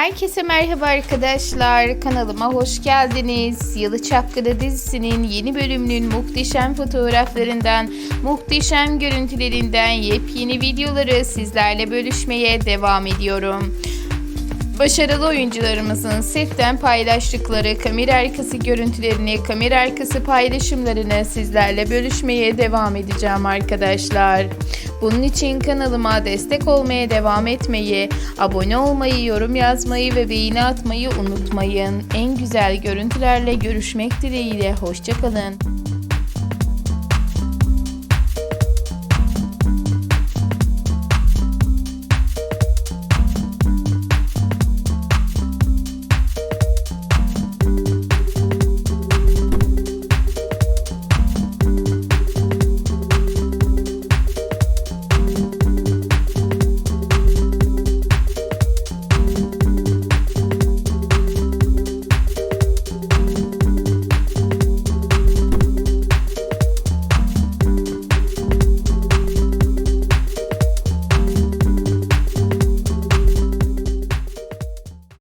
Herkese merhaba arkadaşlar. Kanalıma hoş geldiniz. Yalı Çapkını dizisinin yeni bölümünün muhteşem fotoğraflarından, muhteşem görüntülerinden yepyeni videoları sizlerle bölüşmeye devam ediyorum. Başarılı oyuncularımızın setten paylaştıkları kamera arkası görüntülerini, kamera arkası paylaşımlarını sizlerle bölüşmeye devam edeceğim arkadaşlar. Bunun için kanalıma destek olmaya devam etmeyi, abone olmayı, yorum yazmayı ve beğeni atmayı unutmayın. En güzel görüntülerle görüşmek dileğiyle. Hoşçakalın.